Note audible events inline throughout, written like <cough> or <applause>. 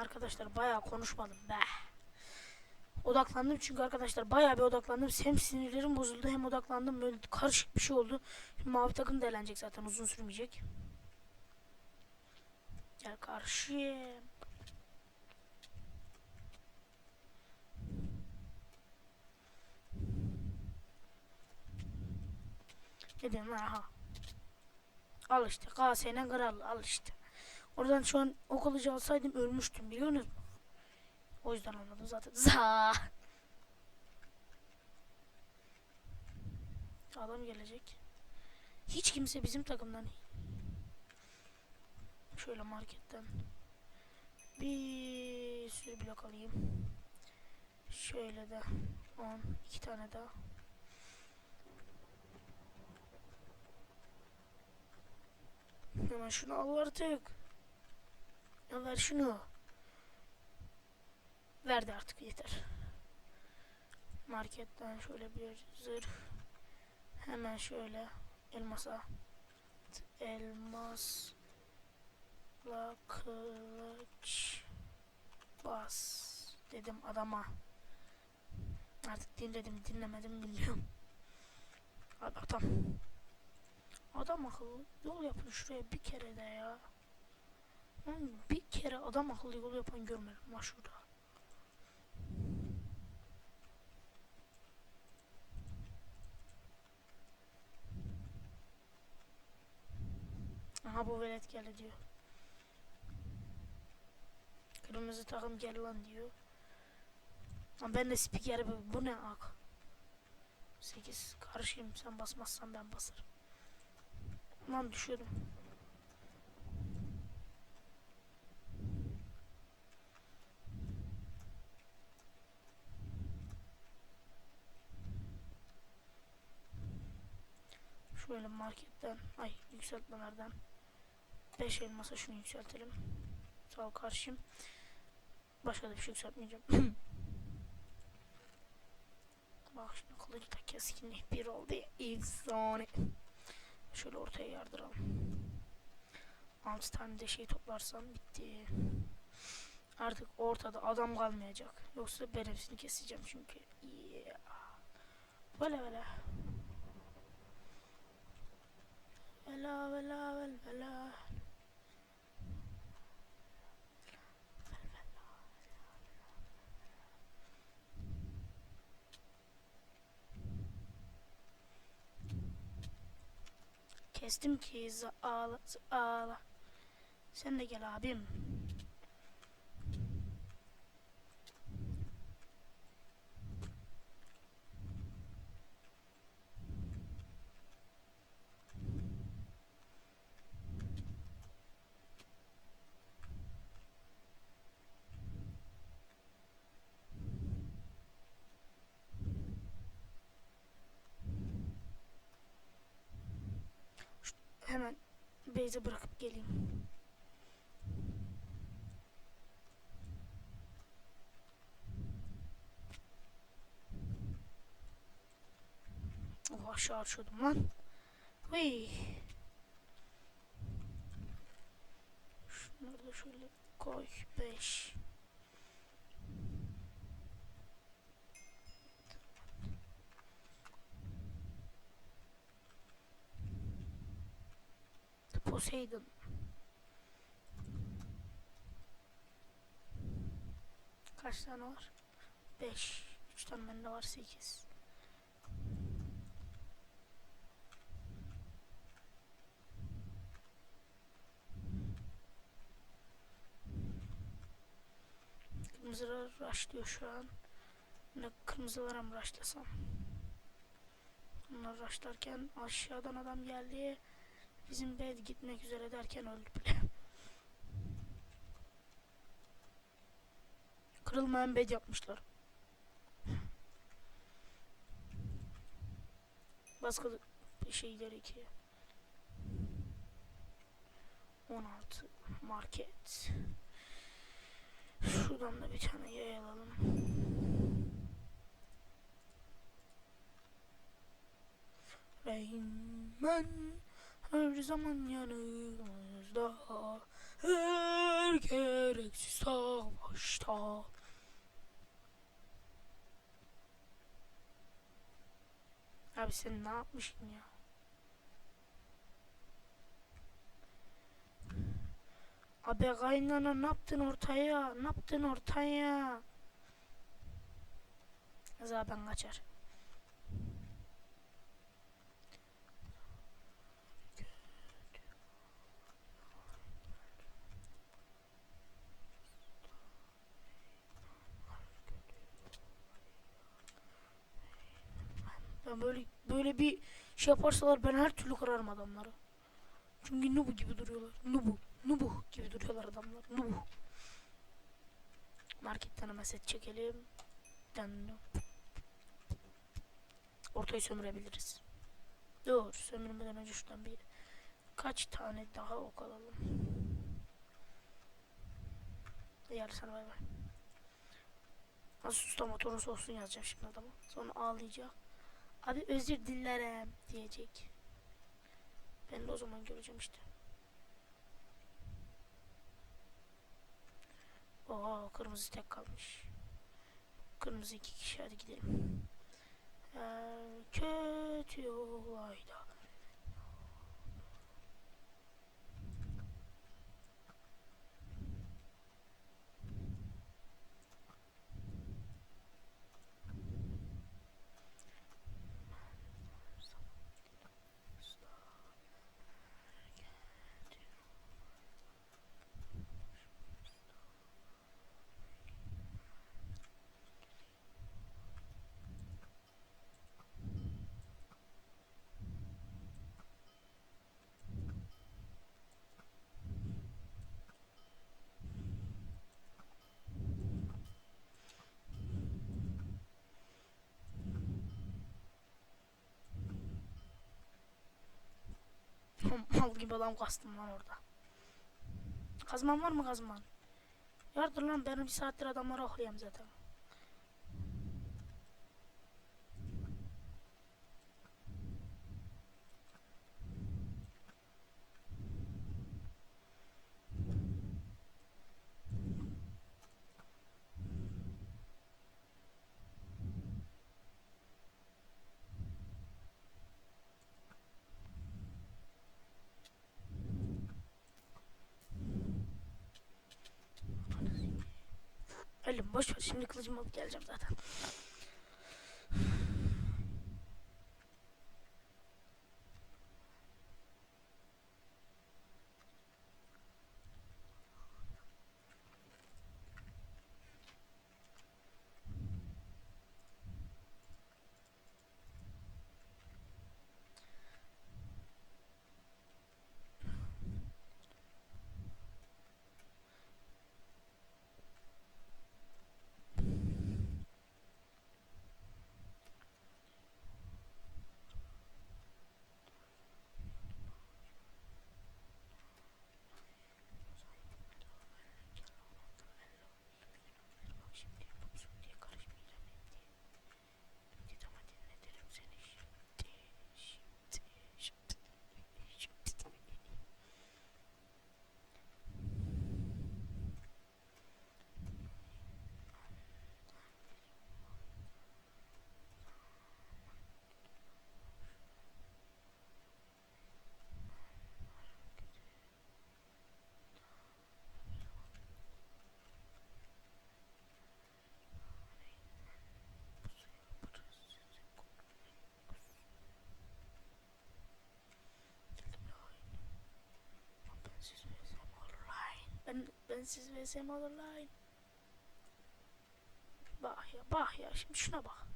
Arkadaşlar bayağı konuşmadım be. Odaklandım çünkü arkadaşlar bayağı bir odaklandım. Hem sinirlerim bozuldu hem odaklandım. Böyle karışık bir şey oldu. Şimdi mavi takım da eğlenecek zaten uzun sürmeyecek. Gel karşıya. Ne diyorsun aha. Al işte KS'nin kralı al işte. Oradan şu an o kılıcı alsaydım ölmüştüm biliyor musun? O yüzden almadım zaten. <laughs> Za. Adam gelecek. Hiç kimse bizim takımdan Şöyle marketten bir sürü blok alayım. Şöyle de 10 iki tane daha. Hemen şunu al artık. Ya ver şunu. Verdi artık yeter. Marketten şöyle bir zırh. Hemen şöyle elmasa. Elmas. La kılıç. Bas. Dedim adama. Artık dinledim dinlemedim bilmiyorum. Adam. Adam akıllı yol yapın şuraya bir kere de ya. Lan bir kere adam akıllı yol yapan görmedim ha şurada. Aha bu velet geldi diyor. Kırmızı takım gel lan diyor. Lan ben de spiker bu- bu ne ak? 8 karışayım sen basmazsan ben basarım. Lan düşüyordum. Şöyle marketten, ay yükseltmelerden 5 elmasa şunu yükseltelim. Sağ karşıyım. Başka da bir şey yükseltmeyeceğim. <clears throat> Bak şimdi kılıcı da keskinlik bir oldu. Efsane. Şöyle ortaya yardıralım. 6 tane de şey toplarsam bitti. Artık ortada adam kalmayacak. Yoksa ben hepsini keseceğim çünkü. Yeah. Böyle böyle. Vela vela vel vela. Kestim ki ağla ağla. Sen de gel abim. Hemen Beyze bırakıp geleyim. Oh aşağı açıyordum lan. Vay. Şunları da şöyle koy. 5. Poseidon. Kaç tane var? 5. 3 tane bende var 8. Kırmızılar rushlıyor şu an. Ne kırmızılara mı rushlasam? Bunlar rushlarken aşağıdan adam geldi. Bizim bed gitmek üzere derken öldü bile. Kırılmayan bed yapmışlar. Başka bir şeyleri ki. 16 market. Şuradan da bir tane yay alalım. Reymen her zaman yanımızda Her gereksiz savaşta. Abi sen ne yapmışsın ya? Abi kaynana ne yaptın ortaya? Ne yaptın ortaya? Zaten kaçar. Ben böyle böyle bir şey yaparsalar ben her türlü kırarım adamları. Çünkü nubu gibi duruyorlar. Nubu. Nubu gibi duruyorlar adamlar. Nubu. Marketten hemen set çekelim. Ortayı sömürebiliriz. Dur sömürmeden önce şuradan bir kaç tane daha ok alalım. Yarı sana bay bay. Nasıl usta motorun olsun yazacağım şimdi adama. Sonra ağlayacak. Abi özür dilerim diyecek. Ben de o zaman göreceğim işte. Oo kırmızı tek kalmış. Kırmızı iki kişi hadi gidelim. Her kötü olayda. Mal gibi adam kastım lan orada. Kazman var mı kazman? Yardır lan ben bir saattir adamları okuyayım zaten. Öyle boş ver şimdi kılıcımı alıp geleceğim zaten. Online. Ben bensiz VSM online. Bak ya bak ya şimdi şuna bak.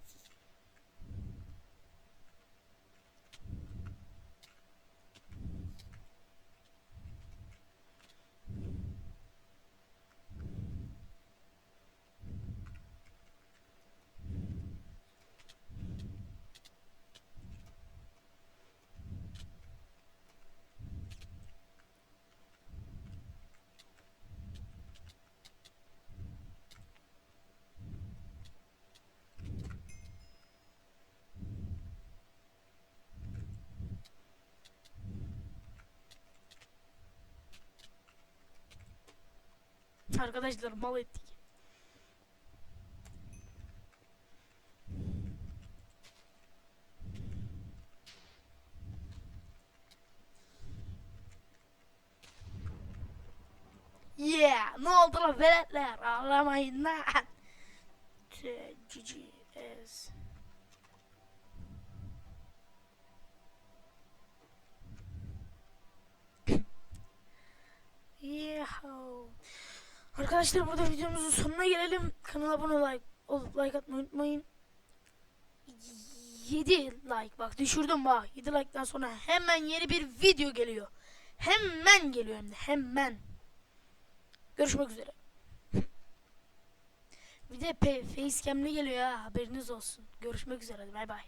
Arkadaşlar mal ettik. Yeah, ne oldu lan veletler? Ağlamayın lan. Arkadaşlar burada videomuzun sonuna gelelim. Kanala abone like, olup like atmayı unutmayın. 7 like bak düşürdüm bak. 7 like'dan sonra hemen yeni bir video geliyor. Hemen geliyor hem de hemen. Görüşmek üzere. <laughs> bir de facecam'li geliyor ha haberiniz olsun. Görüşmek üzere bay bay.